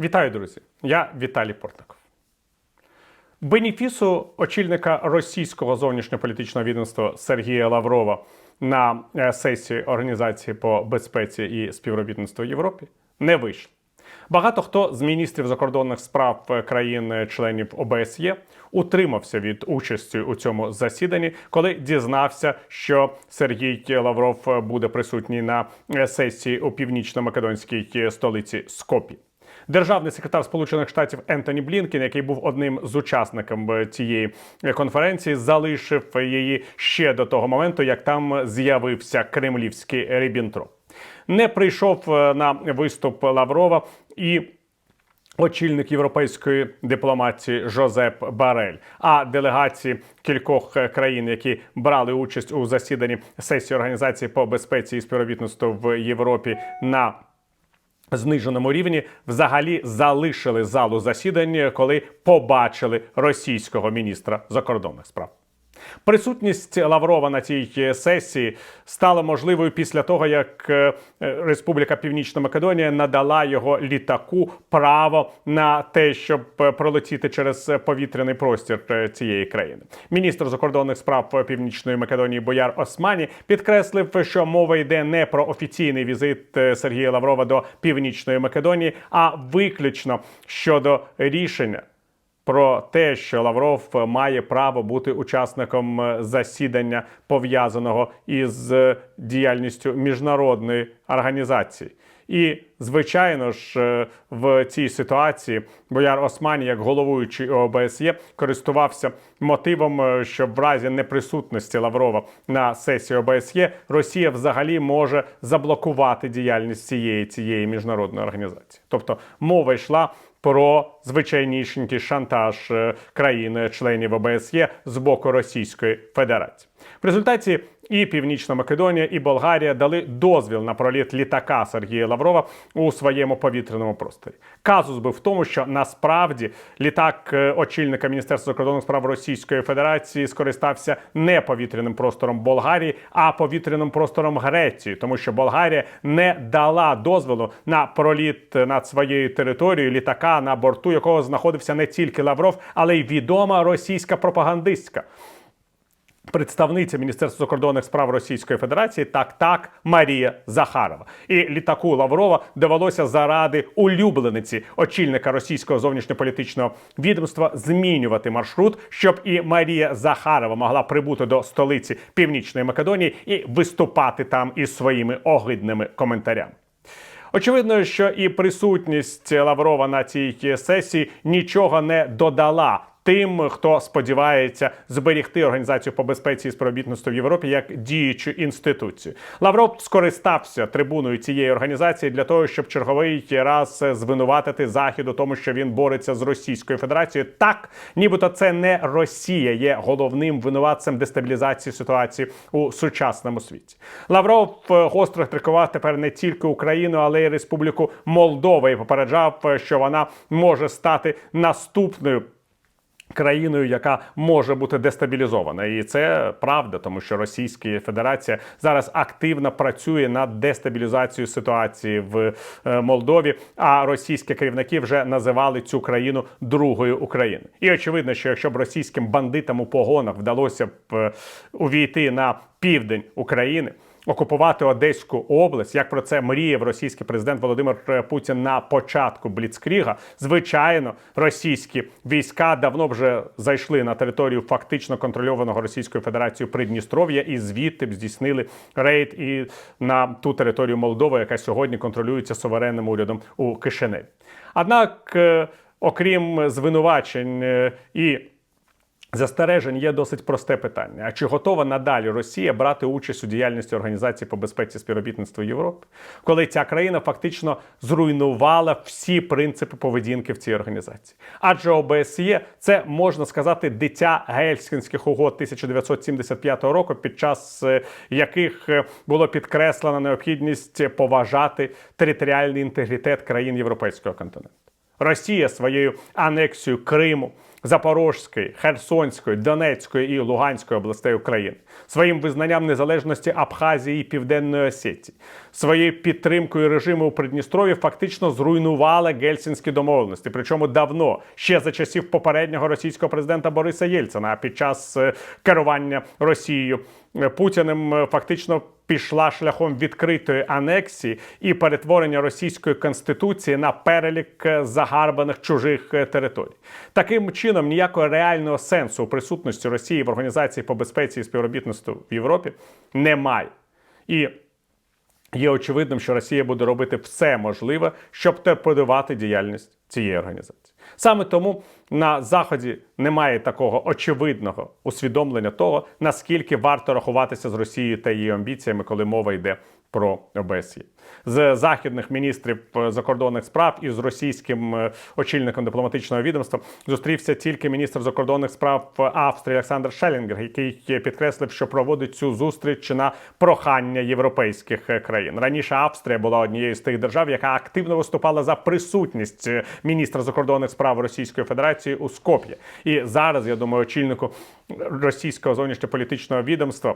Вітаю, друзі! Я Віталій Портников. Бенефісу очільника російського зовнішньополітичного відомства Сергія Лаврова на е, сесії Організації по безпеці і співробітництву в Європі не вийшло. Багато хто з міністрів закордонних справ е, країн-членів ОБСЄ утримався від участі у цьому засіданні, коли дізнався, що Сергій Лавров е, буде присутній на е, сесії у північно-македонській е, столиці Скопі. Державний секретар Сполучених Штатів Ентоні Блінкен, який був одним з учасників цієї конференції, залишив її ще до того моменту, як там з'явився кремлівський Рібінтроп. Не прийшов е, на виступ Лаврова і. Очільник європейської дипломатії Жозеп Барель, а делегації кількох е, країн, які брали участь у засіданні сесії організації по безпеці і співробітництву в Європі на зниженому рівні взагалі залишили залу засідання, коли побачили російського міністра закордонних справ. Присутність Лаврова на цій сесії стала можливою після того, як е, Республіка Північна Македонія надала його літаку право на те, щоб е, пролетіти через повітряний простір е, цієї країни. Міністр закордонних справ Північної Македонії Бояр Османі підкреслив, що мова йде не про офіційний візит е, Сергія Лаврова до Північної Македонії, а виключно щодо рішення про те, що Лавров має право бути учасником е, засідання пов'язаного із е, діяльністю міжнародної організації. І, звичайно ж, е, в цій ситуації бояр Османі, як головуючий ОБСЄ, користувався мотивом, що в разі неприсутності Лаврова на сесії ОБСЄ Росія взагалі може заблокувати діяльність цієї цієї міжнародної організації. Тобто мова йшла про звичайнішенький шантаж е, країн-членів ОБСЄ з боку Російської Федерації. В результаті і Північна Македонія, і Болгарія дали дозвіл на проліт літака Сергія Лаврова у своєму повітряному просторі. Казус був в тому, що насправді літак е, очільника Міністерства закордонних справ Російської Федерації скористався не повітряним простором Болгарії, а повітряним простором Греції, тому що Болгарія не дала дозволу на проліт над своєю територією літака, на борту якого знаходився не тільки Лавров, але й відома російська пропагандистка. Представниця Міністерства закордонних справ Російської Федерації так так Марія Захарова і літаку Лаврова довелося заради улюблениці очільника російського зовнішньополітичного відомства змінювати маршрут, щоб і Марія Захарова могла прибути до столиці Північної Македонії і виступати там із своїми огидними коментарями. Очевидно, що і присутність Лаврова на цій сесії нічого не додала. Тим, хто сподівається зберігти організацію по безпеці і співробітництву в Європі як діючу інституцію, Лавров скористався трибуною цієї організації для того, щоб черговий раз звинуватити захід у тому, що він бореться з Російською Федерацією, так нібито це не Росія є головним винуватцем дестабілізації ситуації у сучасному світі. Лавров е, гостро критикував тепер не тільки Україну, але й Республіку Молдова і попереджав, е, що вона може стати наступною. Країною, яка може бути дестабілізована, і це правда, тому що Російська Федерація зараз активно працює над дестабілізацією ситуації в е, Молдові. А російські керівники вже називали цю країну другою Україною. І очевидно, що якщо б російським бандитам у погонах вдалося б е, увійти на південь України окупувати Одеську область, як про це мріяв російський президент Володимир Путін на початку Бліцкріга. Звичайно, російські війська давно вже зайшли на територію фактично контрольованого Російською Федерацією Придністров'я і звідти б здійснили рейд і на ту територію Молдови, яка сьогодні контролюється суверенним урядом у Кишиневі. Однак, е, окрім звинувачень е, і Застережень є досить просте питання: а чи готова надалі Росія брати участь у діяльності Організації по безпеці співробітництва Європи, коли ця країна фактично зруйнувала всі принципи поведінки в цій організації? Адже ОБСЄ це можна сказати дитя гельсінських угод 1975 року, під час е, яких е, було підкреслена необхідність поважати територіальний інтегритет країн європейського континенту. Росія своєю анексією Криму, Запорозької, Херсонської, Донецької і Луганської областей України, своїм визнанням незалежності Абхазії і Південної Осетії, своєю підтримкою режиму у Придністрові фактично зруйнувала гельсінські домовленості. Причому давно ще за часів попереднього російського президента Бориса Єльцина, а під час е, керування Росією е, Путіним е, фактично пішла шляхом відкритої анексії і перетворення російської конституції на перелік е, загарбаних чужих е, територій. Таким чином ніякого реального сенсу у присутності Росії в організації по безпеці і співробітництву в Європі немає. І є очевидним, що Росія буде робити все можливе, щоб торпедувати діяльність цієї організації. Саме тому на заході немає такого очевидного усвідомлення того, наскільки варто рахуватися з Росією та її амбіціями, коли мова йде про ОБСЄ. З західних міністрів е, закордонних справ і з російським е, очільником дипломатичного відомства зустрівся тільки міністр закордонних справ Австрії Олександр Шелінгер, який підкреслив, що проводить цю зустріч на прохання європейських е, країн. Раніше Австрія була однією з тих держав, яка активно виступала за присутність е, міністра закордонних справ Російської Федерації у Скоп'ї. І зараз я думаю, очільнику російського зовнішньополітичного відомства.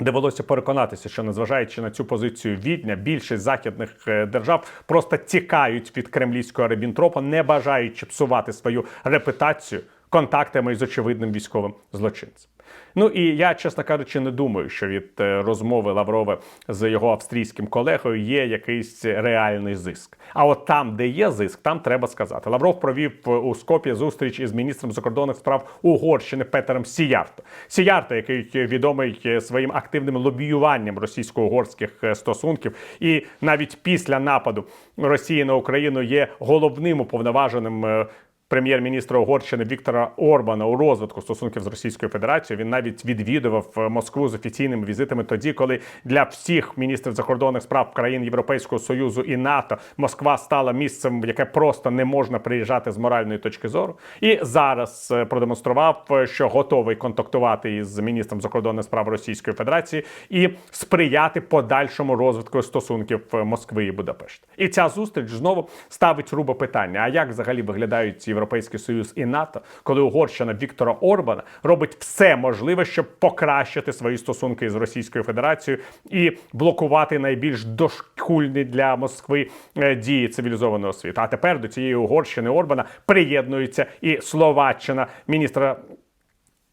Довелося переконатися, що незважаючи на цю позицію відня, більшість західних е, держав просто тікають від кремлівського рибінтропа, не бажаючи псувати свою репутацію контактами із очевидним військовим злочинцем. Ну і я, чесно кажучи, не думаю, що від е, розмови Лаврова з його австрійським колегою є якийсь реальний зиск. А от там, де є зиск, там треба сказати. Лавров провів е, у Скопі зустріч із міністром закордонних справ Угорщини Петером Сіярто. Сіярто, який відомий е, своїм активним лобіюванням російсько-угорських стосунків, і навіть після нападу Росії на Україну є головним уповноваженим. Прем'єр-міністра Угорщини Віктора Орбана у розвитку стосунків з Російською Федерацією він навіть відвідував е, Москву з офіційними візитами тоді, коли для всіх міністрів закордонних справ країн Європейського союзу і НАТО Москва стала місцем, в яке просто не можна приїжджати з моральної точки зору. І зараз е, продемонстрував, е, що готовий контактувати із міністром закордонних справ Російської Федерації і сприяти подальшому розвитку стосунків Москви і Будапешта. І ця зустріч знову ставить рубо питання: а як взагалі виглядають Європейський Союз і НАТО, коли Угорщина Віктора Орбана робить все можливе, щоб покращити свої стосунки з Російською Федерацією і блокувати найбільш дошкульні для Москви е, дії цивілізованого світу. А тепер до цієї Угорщини Орбана приєднується і Словаччина, міністра.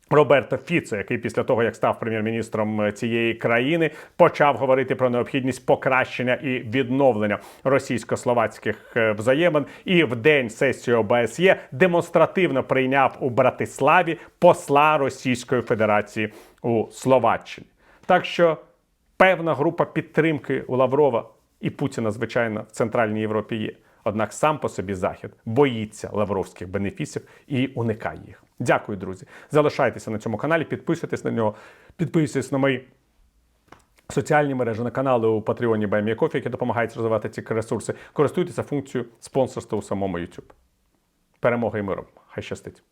Роберто Фіцо, який після того, як став прем'єр-міністром е, цієї країни, почав говорити про необхідність покращення і відновлення російсько-словацьких е, взаємин, і в день сесії ОБСЄ демонстративно прийняв у Братиславі посла Російської Федерації у Словаччині. Так що певна група підтримки у Лаврова і Путіна, звичайно, в Центральній Європі є. Однак сам по собі захід боїться лавровських бенефісів і уникає їх. Дякую, друзі. Залишайтеся на цьому каналі, підписуйтесь на нього, підписуйтесь на мої соціальні мережі, на канали у Патреоні Байміякофі, які допомагають розвивати ці ресурси. Користуйтеся функцією спонсорства у самому YouTube. Перемоги і миру. Хай щастить!